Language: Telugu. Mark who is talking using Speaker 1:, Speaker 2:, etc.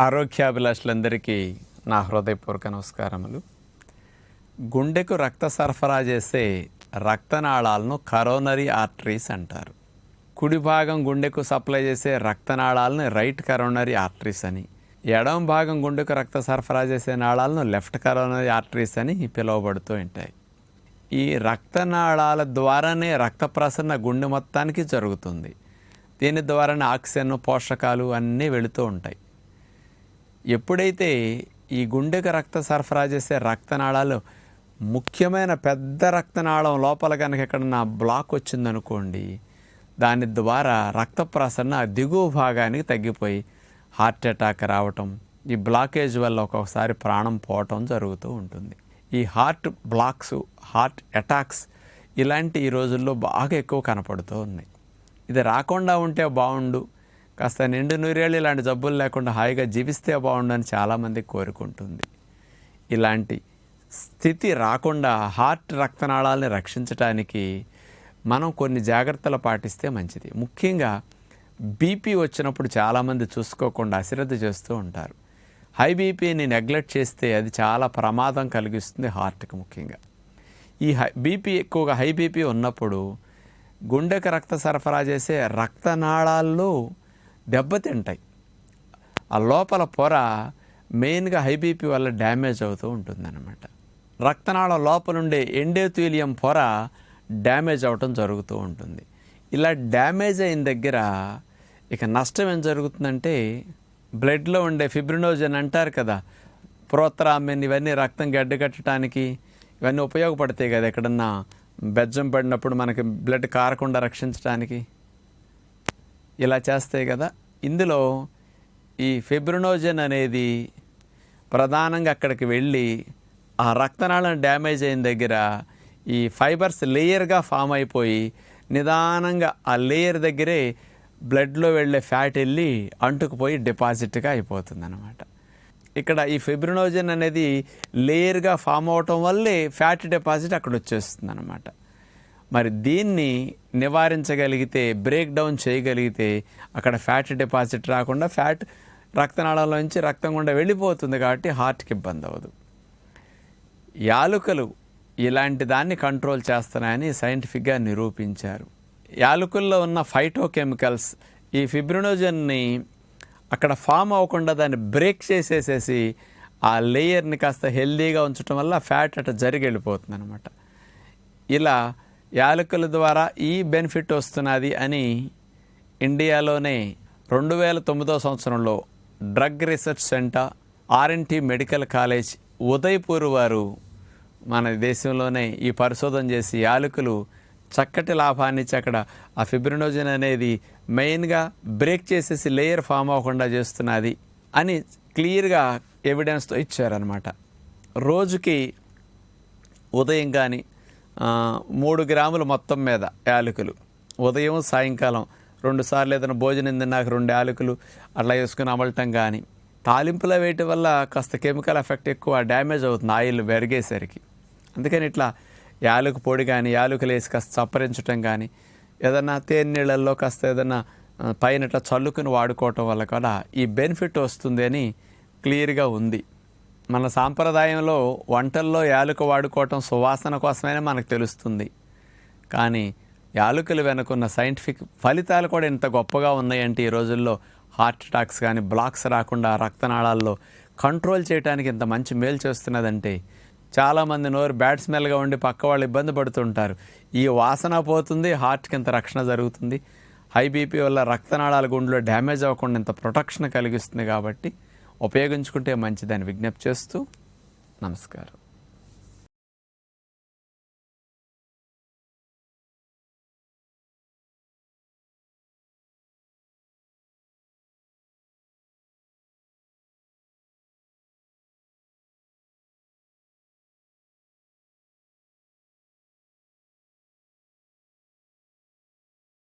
Speaker 1: ఆరోగ్యాభిలాషులందరికీ నా హృదయపూర్వక నమస్కారములు. గుండెకు రక్త సరఫరా చేసే రక్తనాళాలను కరోనరీ ఆర్టరీస్ అంటారు. కుడి భాగం గుండెకు సప్లై చేసే రక్తనాళాలను రైట్ కరోనరీ ఆర్టరీస్ అని ఎడమ భాగం గుండెకు రక్త సరఫరా చేసే నాళాలను లెఫ్ట్ కరోనరీ ఆర్టరీస్ అని పిలువబడుతూ ఉంటాయి. ఈ రక్తనాళాల ద్వారానే రక్త ప్రసరణ గుండె మొత్తానికి జరుగుతుంది. దీని ద్వారానే ఆక్సిజన్ పోషకాలు అన్నీ వెళుతూ ఉంటాయి. ఎప్పుడైతే ఈ గుండెకు రక్త సరఫరా చేసే రక్తనాళాలు ముఖ్యమైన పెద్ద రక్తనాళం లోపల కనుక ఎక్కడన్నా బ్లాక్ వచ్చిందనుకోండి దాని ద్వారా రక్త ప్రసరణ దిగువ భాగానికి తగ్గిపోయి హార్ట్ అటాక్ రావటం ఈ బ్లాకేజ్ వల్ల ఒక్కొక్కసారి ప్రాణం పోవటం జరుగుతూ ఉంటుంది. ఈ హార్ట్ బ్లాక్స్ హార్ట్ అటాక్స్ ఇలాంటి ఈ రోజుల్లో బాగా ఎక్కువ కనపడుతూ ఉన్నాయి. ఇది రాకుండా ఉంటే బాగుండు కాస్త నిండు నూరేళ్ళు ఇలాంటి జబ్బులు లేకుండా హాయిగా జీవిస్తే బాగుండని చాలామంది కోరుకుంటుంది. ఇలాంటి స్థితి రాకుండా హార్ట్ రక్తనాళాలని రక్షించడానికి మనం కొన్ని జాగ్రత్తలు పాటిస్తే మంచిది. ముఖ్యంగా బీపీ వచ్చినప్పుడు చాలామంది చూసుకోకుండా అశ్రద్ధ చేస్తూ ఉంటారు. హై బీపీని నెగ్లెక్ట్ చేస్తే అది చాలా ప్రమాదం కలిగిస్తుంది హార్ట్కి ముఖ్యంగా. ఈ హై బీపీ ఎక్కువగా హై బీపీ ఉన్నప్పుడు గుండెకు రక్త సరఫరా చేసే రక్తనాళాల్లో దెబ్బతింటాయి. ఆ లోపల పొర మెయిన్గా హై బీపీ వల్ల డ్యామేజ్ అవుతూ ఉంటుందన్నమాట. రక్తనాళ లోపలుండే ఎండోథీలియం పొర డ్యామేజ్ అవటం జరుగుతూ ఉంటుంది. ఇలా డ్యామేజ్ అయిన దగ్గర ఇక నష్టం ఏం జరుగుతుందంటే బ్లడ్లో ఉండే ఫిబ్రినోజన్ అంటారు కదా ప్రోత్రామిన్ ఇవన్నీ రక్తం గడ్డగట్టడానికి ఇవన్నీ ఉపయోగపడతాయి కదా ఎక్కడన్నా. బెజ్జం పడినప్పుడు మనకి బ్లడ్ కారకుండా రక్షించడానికి. ఇలా చేస్తాయి కదా. ఇందులో ఈ ఫిబ్రినోజన్ అనేది ప్రధానంగా అక్కడికి వెళ్ళి ఆ రక్తనాళం డ్యామేజ్ అయిన దగ్గర ఈ ఫైబర్స్ లేయర్గా ఫామ్ అయిపోయి నిదానంగా ఆ లేయర్ దగ్గరే బ్లడ్లో వెళ్ళే ఫ్యాట్ వెళ్ళి అంటుకుపోయి డిపాజిట్గా అయిపోతుంది అనమాట ఇక్కడ ఈ ఫిబ్రినోజన్ అనేది లేయర్గా ఫామ్ అవటం వల్లే ఫ్యాట్ డిపాజిట్ అక్కడ వచ్చేస్తుంది అనమాట మరి దీన్ని నివారించగలిగితే బ్రేక్ డౌన్ చేయగలిగితే అక్కడ ఫ్యాట్ డిపాజిట్ రాకుండా ఫ్యాట్ రక్తనాళంలోంచి రక్తం గుండా వెళ్ళిపోతుంది కాబట్టి హార్ట్కి ఇబ్బంది అవ్వదు. యాలుకలు ఇలాంటి దాన్ని కంట్రోల్ చేస్తున్నాయని సైంటిఫిక్గా నిరూపించారు. యాలకుల్లో ఉన్న ఫైటోకెమికల్స్ ఈ ఫిబ్రినోజన్ని అక్కడ ఫామ్ అవ్వకుండా దాన్ని బ్రేక్ చేసేసేసి ఆ లేయర్ని కాస్త హెల్దీగా ఉంచడం వల్ల ఫ్యాట్ అట్ట జరిగి వెళ్ళిపోతుంది అనమాట ఇలా యాలకుల ద్వారా ఈ బెనిఫిట్ వస్తున్నది అని ఇండియాలోనే రెండు వేల తొమ్మిదో సంవత్సరంలో drug research centre RNT medical college Udaipur వారు మన దేశంలోనే ఈ పరిశోధన చేసి యాలకులు చక్కటి లాభాన్ని ఇచ్చి అక్కడ ఆ ఫిబ్రినోజన్ అనేది మెయిన్గా బ్రేక్ చేసేసి లేయర్ ఫామ్ అవ్వకుండా చేస్తున్నది అని క్లియర్గా ఎవిడెన్స్తో ఇచ్చారనమాట రోజుకి ఉదయం కానీ మూడు గ్రాములు మొత్తం మీద యాలకులు. ఉదయం సాయంకాలం రెండు సార్లు ఏదైనా భోజనం తిన్నాక రెండు యాలకులు అట్లా వేసుకుని అమలటం కానీ తాలింపులో వేయటం వల్ల కాస్త కెమికల్ ఎఫెక్ట్ ఎక్కువ డ్యామేజ్ అవుతుంది ఆయిల్ పెరిగేసరికి. అందుకని ఇట్లా యాలకు పొడి కానీ యాలకులు వేసి కాస్త చప్పరించటం కానీ ఏదన్నా తేనె నీళ్ళల్లో కాస్త ఏదన్నా పైన ఇట్లా చల్లుకుని వాడుకోవటం వల్ల కూడా ఈ బెనిఫిట్ వస్తుంది అని క్లియర్గా ఉంది. మన సాంప్రదాయంలో వంటల్లో యాలుక వాడుకోవటం సువాసన కోసమైనా మనకు తెలుస్తుంది. కానీ యాలకులు వెనుకున్న సైంటిఫిక్ ఫలితాలు కూడా ఇంత గొప్పగా ఉన్నాయంటే ఈ రోజుల్లో హార్ట్ అటాక్స్ కానీ బ్లాక్స్ రాకుండా రక్తనాళాల్లో కంట్రోల్ చేయడానికి ఇంత మంచి మేలు చేస్తున్నదంటే చాలామంది నోరు బ్యాడ్ స్మెల్గా ఉండి పక్క వాళ్ళు ఇబ్బంది పడుతుంటారు. ఈ వాసన పోతుంది హార్ట్కి ఇంత రక్షణ జరుగుతుంది. హై బీపీ వల్ల రక్తనాళాల గుండెలో డ్యామేజ్ అవ్వకుండా ఇంత ప్రొటెక్షన్ కలిగిస్తుంది కాబట్టి ఉపయోగించుకుంటే మంచిదని విజ్ఞప్తి చేస్తూ నమస్కారం.